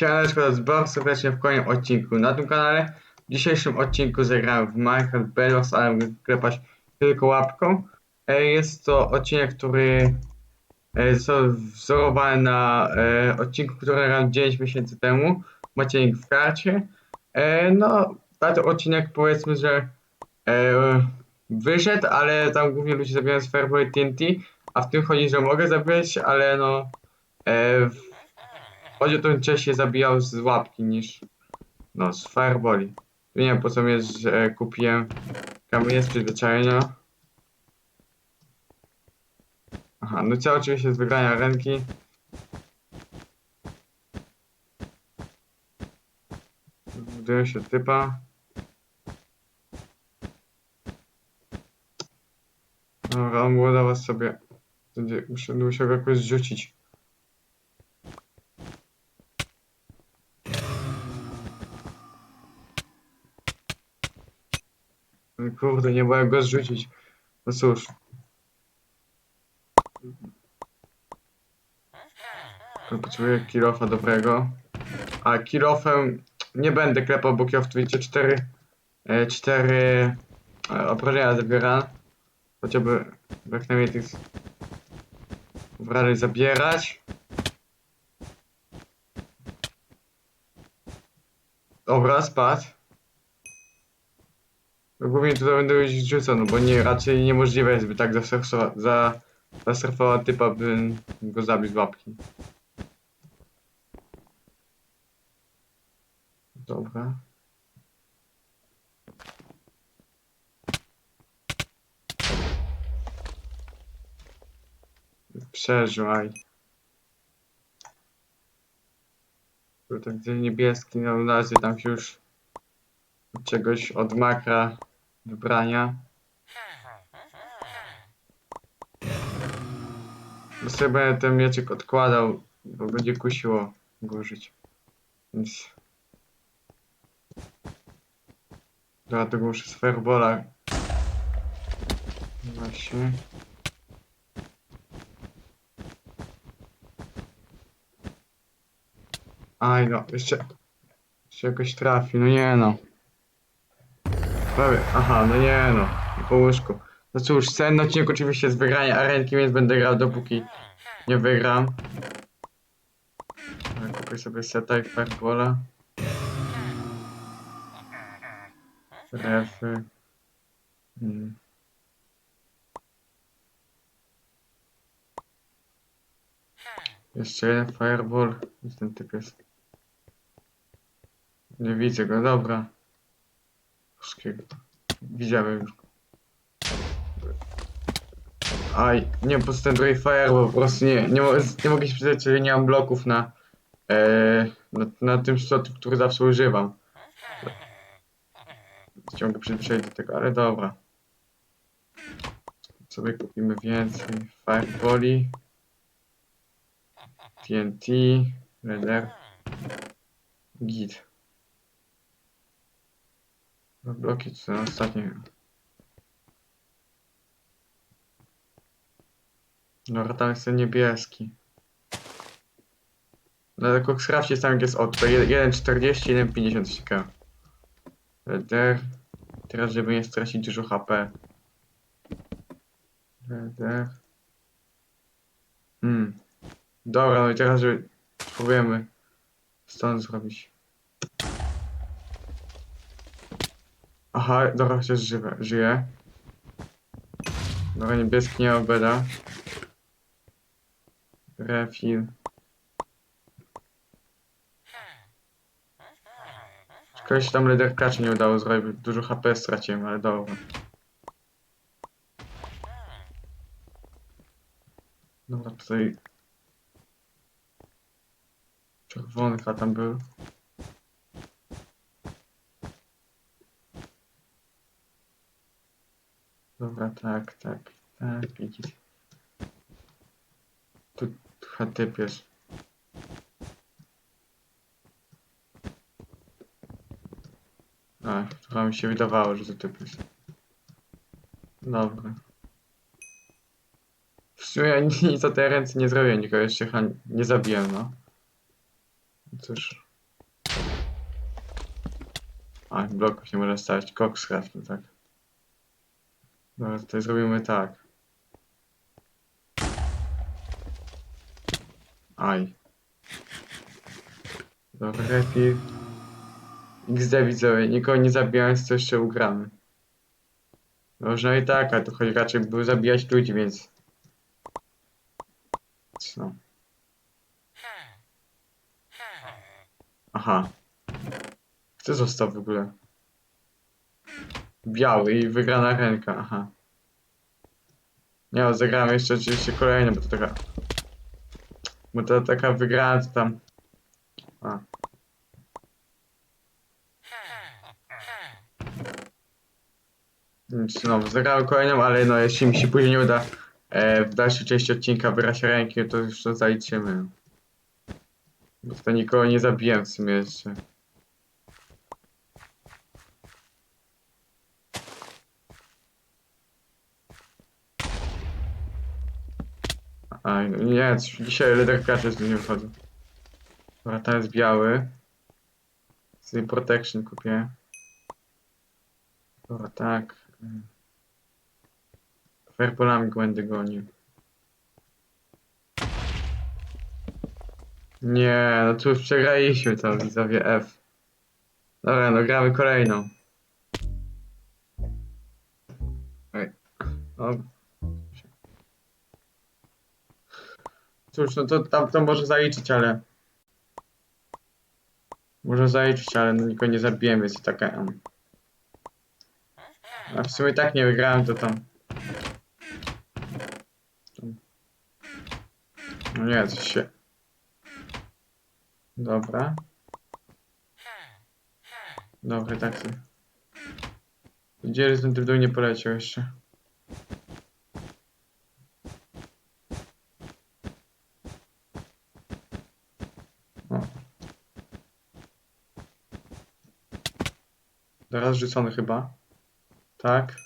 To jest bardzo serdecznie w kolejnym odcinku na tym kanale. W dzisiejszym odcinku zagrałem w Minecraft Bedwars, ale mogę klepać tylko łapką. E, Jest to odcinek, który e, został wzorowany na e, odcinku, który nagrałem 9 miesięcy temu. Macie link w karcie. No, ten odcinek powiedzmy, że wyszedł, ale tam głównie ludzie zabijają z Fireball TNT, a w tym chodzi, że mogę zabijać, ale no chodzi to, częściej zabijał z łapki niż no z Fireballi. Nie wiem po co mnie że kupiłem kamienie z przyzwyczajenia. Aha, no chciał oczywiście z wygrania ręki. Buduję się typa. Dobra, on dawać sobie. Będzie, musiał go jakoś zrzucić. Kurde, nie jak go zrzucić. No cóż. Potrzebuję kilofa dobrego. A kilofem nie będę klepał, bo kilof widzicie 4 e, 4 e, obrażenia zabiera. Chociażby jak najmniej tych wrażeń zabierać. Dobra, spadł. Głównie tutaj będę już rzucał, no bo nie, raczej niemożliwe jest, by tak zasurfowa, za, zasurfowała typa, by go zabił z łapki. Dobra. Przeżuaj. Tutaj niebieski, no na razie tam się już czegoś od makra wybrania. Bo sobie będę ten mieczek odkładał, bo będzie kusiło go użyć. Więc... Dobra, tego muszę z firebola. Właśnie. Aj no, jeszcze... Jeszcze jakoś trafi, no nie no. Prawie, aha, no nie no, po łóżku. No cóż, ten odcinek oczywiście jest wygrania arenki, więc będę grał dopóki nie wygram. Ale Kupię sobie seta i firebola. Refy. Hmm. Jeszcze jeden fireball. Gdzie ten typ jest? Nie widzę go, dobra. Wszystkiego. Widziałem już. Aj, nie, po prostu ten fireball, po prostu nie, nie, nie mogę się przyznać, że nie mam bloków na, e, na, na tym slotu, który zawsze używam. Ciągle przyzwyczaić do tego, ale dobra. Sobie kupimy więcej fireballi. TNT, Leather, Git. No, Bloki są ostatnie. Dobra, tam jest niebieski. No tylko sprawdźcie tam jak jest od. To 1,40, 1,50 coś takiego. Leather. Teraz żeby nie stracić dużo HP. Leather. Hmm. Dobra, no i teraz żeby spróbujemy stąd zrobić. Aha, dobra, chociaż żywe, żyje. Dobra, niebieski nie obeda. Refill. Szkoda się tam lederkacza nie udało zrobić, dużo HP straciłem, ale dobra. Dobra, tutaj Czerwony chyba tam był. Dobra, tak, tak, tak, widzisz. Tu chyba typ jest. A, trochę mi się wydawało, że to typ jest. Dobra. W sumie ja nic o tej ręce nie zrobię, nikogo jeszcze nie zabiłem, no. Cóż. A, bloków nie można stawiać. Cox craftu, tak. Dobra, tutaj zrobimy tak. Aj. Dobra, lepiej. XD widzowie, nikogo nie zabijając, to jeszcze ugramy. Można i tak, ale to chodzi raczej by zabijać ludzi, więc... Co? Aha. Kto został w ogóle? Biały i wygrana ręka, aha. Nie, no, zagrałem jeszcze oczywiście kolejne, bo to taka... Bo to taka wygrana, to tam... A. No, zagrałem kolejną, ale no, jeśli mi się później nie uda e, w dalszej części odcinka wygrać ręki, to już to zaliczymy. Bo to nikogo nie zabiłem w sumie jeszcze. A, nie, dzisiaj lederkacze z nie wychodzą. Dobra, ten jest biały. Sobie protection kupię. Dobra, tak. Fairbolami go będę gonił. Nie, no tu już przegraliśmy to, widzowie F. Dobra, no gramy kolejną. Oj. O. Cóż, no to tam to może zaliczyć, ale... Może zaliczyć, ale no nikogo nie zabiłem, więc taka... A w sumie tak nie wygrałem, to tam... No nie, coś się... Dobra. Dobra, tak sobie. Gdzie ten typ do mnie poleciał jeszcze? Teraz rzucony chyba. Tak.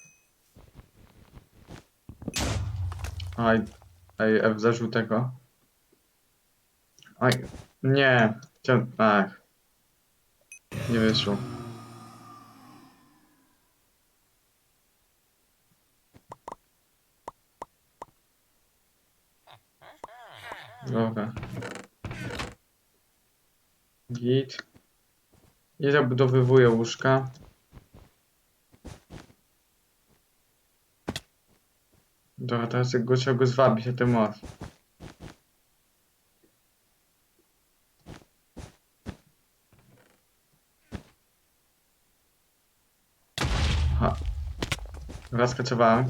Aj, aj, F za żółtego. Aj, nie. Ach. Nie wyszło. Dobra. Git. I zabudowywuję łóżka. Dobra, teraz jak go trzeba go zwabić na ten most. Ha. Raz skaczowałem.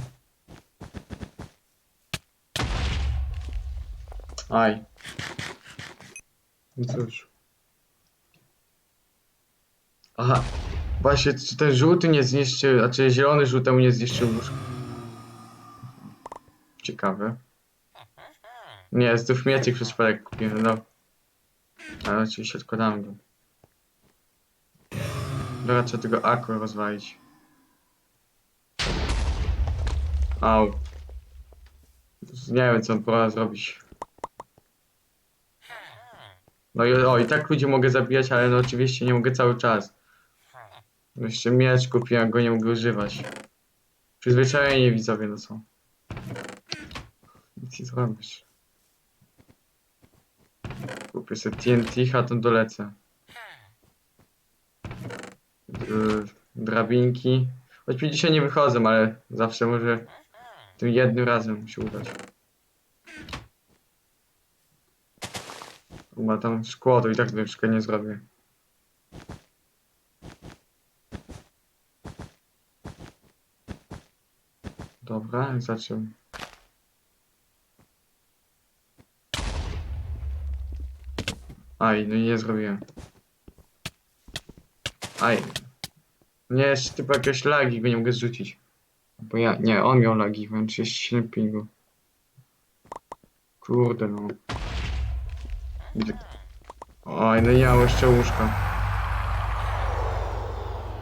Aj. No cóż. Aha. Właśnie, czy ten żółty nie zniszczył, a czy zielony żółtemu nie zniszczył łóżka? Ciekawe. Nie, jest to w miecik przez przypadek kupiłem, no. Ale oczywiście odkładamy go. Dobra, trzeba tego aqua rozwalić. Au. Nie wiem, co pora zrobić. No i, o, i tak ludzi mogę zabijać, ale no oczywiście nie mogę cały czas. Jeszcze miecz kupiłem, go nie mogę używać. Przyzwyczajenie widzowie, no co. Nie zrobisz. Kupię sobie TNT, a tam dolecę. Yy, Drabinki. Choć mi dzisiaj nie wychodzę, ale zawsze może tym jednym razem się udać. Ma tam szkło, to i tak wszystko nie zrobię. Dobra, zacząłem. Aj, no nie zrobiłem. Aj. Nie, jeszcze typu jakieś lagi, go nie mogę zrzucić. Bo ja, nie, on miał lagi, mam 37 pingu. Kurde no. Oj, no mam jeszcze łóżka.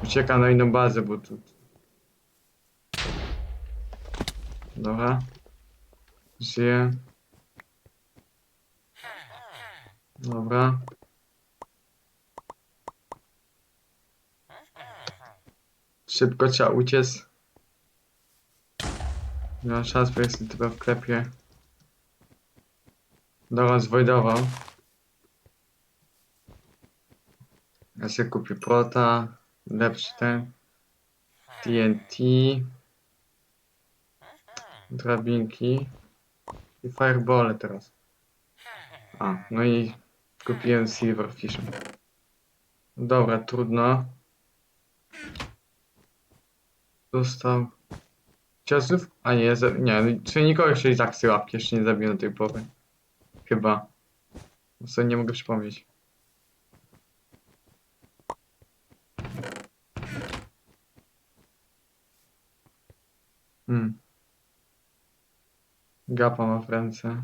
Uciekam na inną bazę, bo tu... Dobra. Żyję. Dobra. Szybko trzeba uciec. Nie mam szans, bo jestem tylko w klepie. Dobra, zwojdował. Ja sobie kupię prota, lepszy ten. TNT. Drabinki. I fireball teraz. A, no i kupiłem silverfish. Dobra, trudno. Dostał ciosów? A nie, nie, czy nikogo jeszcze z tej łapki jeszcze nie zabiłem do tej pory. Chyba. Sobie nie mogę przypomnieć. Hmm. Gapa ma w ręce.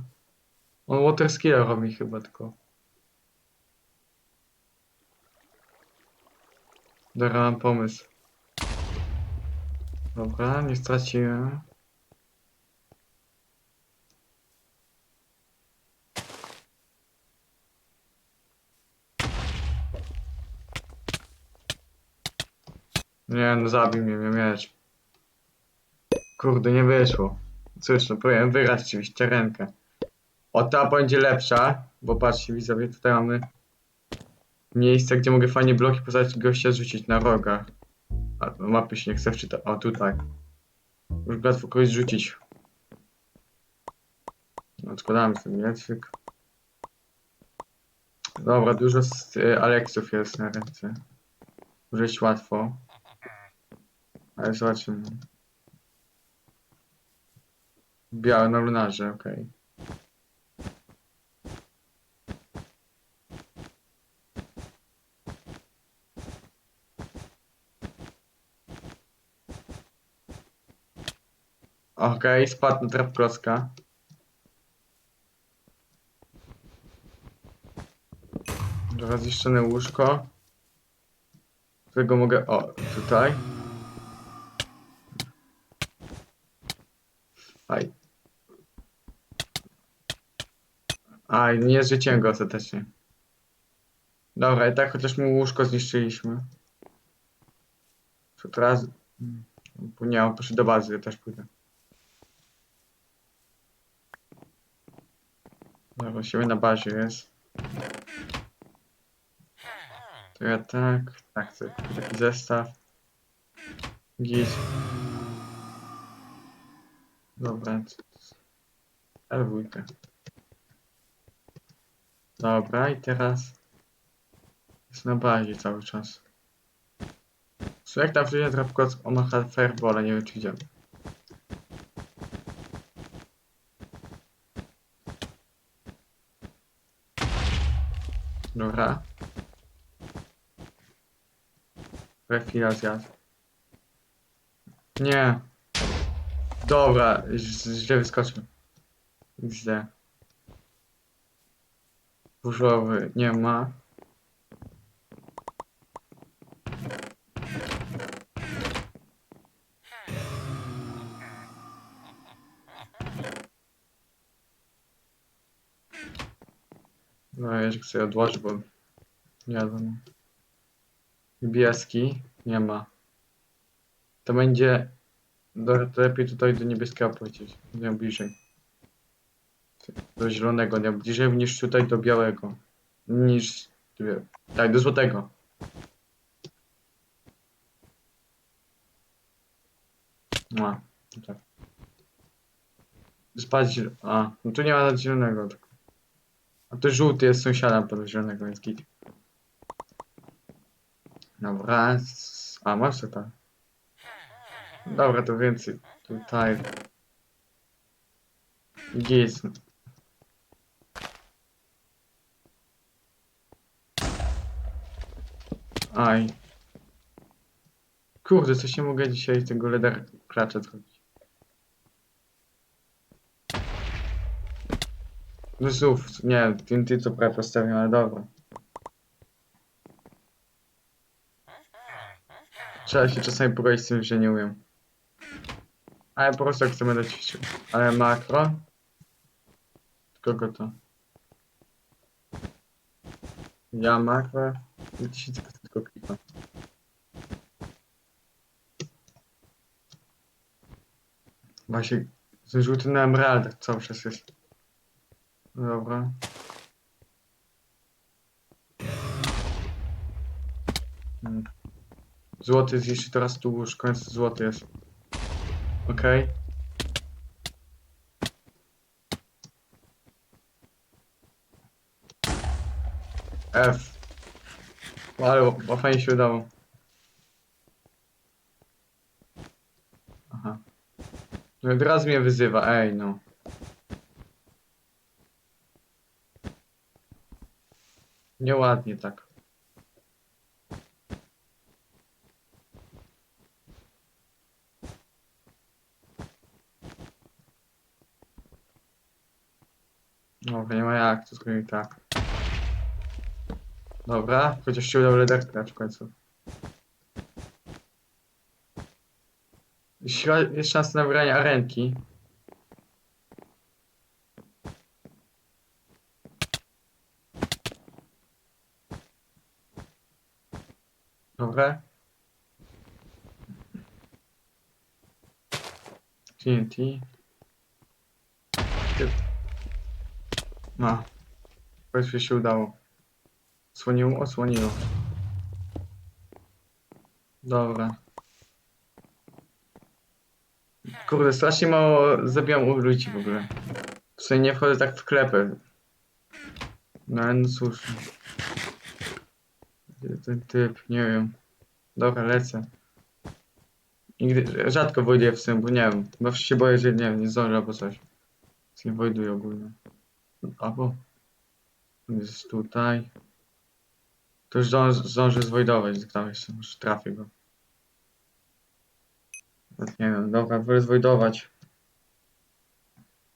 On water robi chyba tylko. Dobra, mam pomysł. Dobra, nie straciłem. Nie, no zabił mnie, miał mieć. Kurde, nie wyszło. Cóż, no powinien wygrać oczywiście rękę. O, ta będzie lepsza, bo patrzcie widzowie, tutaj mamy miejsce, gdzie mogę fajnie bloki postawić gościa rzucić na rogach. A, no mapy się nie chce wczytać. O, tutaj. Już łatwo kogoś rzucić. No, Odkładamy ten mieczyk. Dobra, dużo z y, Aleksów jest na ręce. Iść łatwo. Ale zobaczymy. Białe na lunarze, okej. Okej, spadł na trap klocka. Dobra, zniszczone łóżko. Którego mogę... O, tutaj. Aj. Aj, nie zrzuciłem go ostatecznie. Dobra, i tak chociaż mu łóżko zniszczyliśmy. Co teraz? Hmm, Nie, on poszedł do bazy, ja też pójdę. Dobra, siebie na bazie jest. To ja tak, tak, chcę taki zestaw. Git. Dobra, L2. Dobra, i teraz jest na bazie cały czas. Co jak tam wziąłem drapko z Omaha Fireballa, nie wiem czy widziałem. Dobra. Refila zjadł. Nie. Dobra, źle wyskoczył. XD. Burzowy nie ma. Się chcę odłożyć, bo nie wiadomo. Niebieski nie ma. To będzie. Dobra, to lepiej tutaj do niebieskiego polecieć. Nie bliżej. Do zielonego, nie bliżej niż tutaj do białego. Niż. Tak, do złotego. A, tak. Spać. A, no tu nie ma zielonego. tak. A to żółty jest sąsiadem podejrzanego, więc git. Dobra, s- a masz to tak. Dobra, to więcej tutaj. Git. Aj. Kurde, coś nie mogę dzisiaj tego leder klacza zrobić. No znów, nie, TNT co prawie postawiłem, ale dobra. Trzeba się czasami pogodzić z tym, że nie umiem. Ale po prostu jak chcę będę ćwiczył. Ale makro? Kogo to? Ja makro? I tysięcy tylko klikam. Właśnie, ten żółty na emeraldach cały czas jest. Dobra. Hmm. Złoty jest jeszcze teraz tu już końcu złoty jest. Okej. F. Ale bo fajnie się udało. Aha. No od razu mnie wyzywa, ej no. Nieładnie tak. No, nie ma jak, to zrobimy tak. Dobra, chociaż się udało lederkę w końcu. Jest szansa na wygranie arenki. Dobra. TNT. No. Powiedzmy się udało. Słoniło, osłoniło. Dobra. Kurde, strasznie mało zabijam u ludzi w ogóle. W sumie nie wchodzę tak w klepę. No ale no cóż. Ten typ, nie wiem. Dobra, lecę. Nigdy, rzadko wojduję w sumie, bo nie wiem. Zawsze się boję, że nie wiem, nie zdążę albo coś. Więc nie wojduję ogólnie. Albo... Jest tutaj. To już zdąży, zdąży zwojdować, tam jeszcze, może trafię go. Nie wiem, dobra, wolę zwojdować.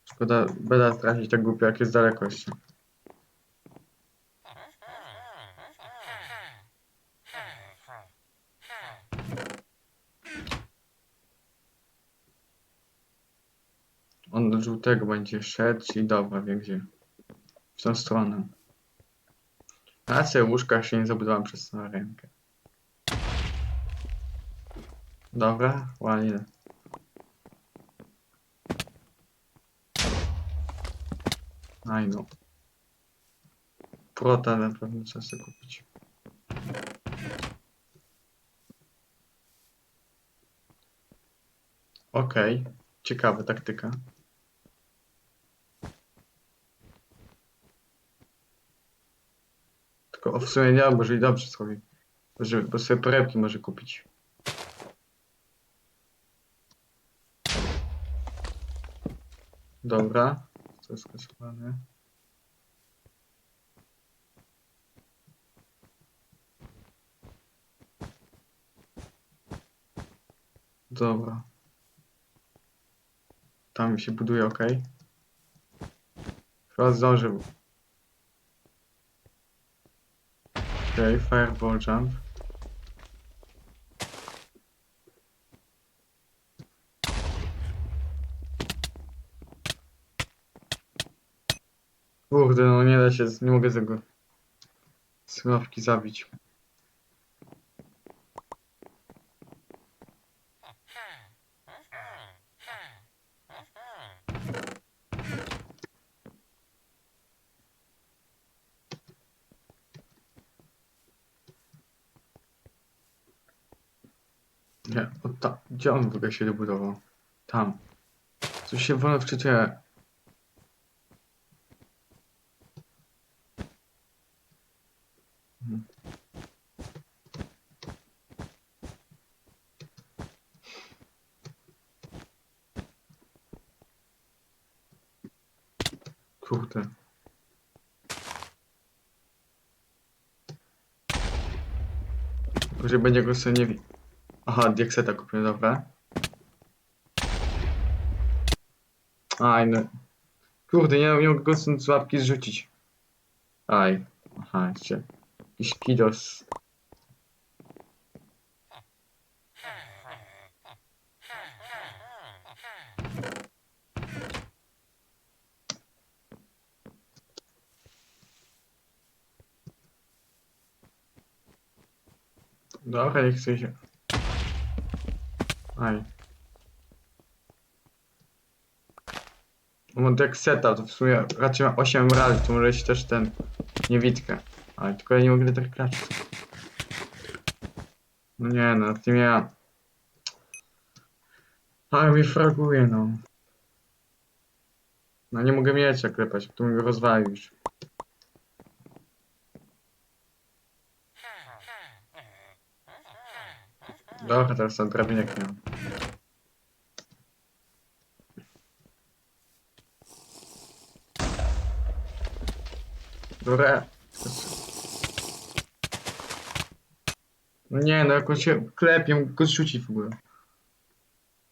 Szkoda, beda trafić tak głupio, jak jest daleko jeszcze. On do żółtego będzie szedł, czyli dobra, wie gdzie. W tą stronę. A sobie łóżka się nie zabudowałem przez całą rękę. Dobra, ładnie. Aj no. Prota na pewno trzeba sobie kupić. Okej, ciekawa taktyka. Tylko o, w sumie nie, może i dobrze sobie. Żeby, bo sobie torebki może kupić. Dobra, to jest skasowane. Dobra. Tam się buduje, ok. Chyba zdążył. Okej, fireball jump. Kurde, no nie da się, nie mogę tego sławki zabić. Nie, o ta, gdzie on w ogóle się dobudował? Tam. Coś się wolno wczytuje. Mhm. Kurde. Że będzie go sobie nie Aha, Diekseta kupię, dobra. Aj, no. Kurde, nie, nie mogę go z łapki zrzucić. Aj. Aha, jeszcze. Jakiś kidos. Dobra. Aj. Mam tak seta, to w sumie raczej ma 8 emeraldów, to może się też ten niewidkę. Ale tylko ja nie mogę tak grać. No nie no, tym ja... Ale mnie fraguje no. No nie mogę miecza klepać, tu mi go rozwalił już. Dobra, teraz ten drabinek miał. No nie, no jak on się klepie, mógł go zrzucić w ogóle.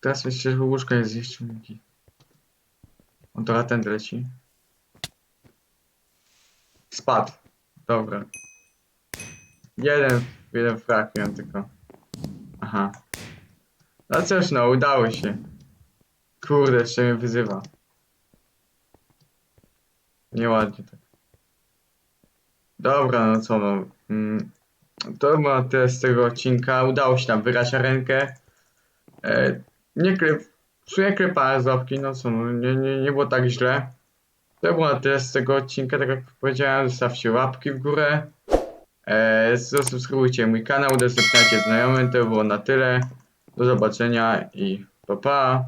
Teraz myślę, że łóżko jest jeszcze mógł. On to ten leci. Spadł. Dobra. Jeden, jeden frak miałem tylko. Aha. No cóż, no, udało się. Kurde, jeszcze mnie wyzywa. Nieładnie tak. Dobra, no co no. Mm, to ma tyle z tego odcinka. Udało się tam wygrać rękę. E, nie klep, w z łapki, no co no, nie, nie, nie było tak źle. To było na tyle z tego odcinka, tak jak powiedziałem, zostawcie łapki w górę. E, zasubskrybujcie mój kanał, udostępniajcie znajomym, to było na tyle. Do zobaczenia i pa pa.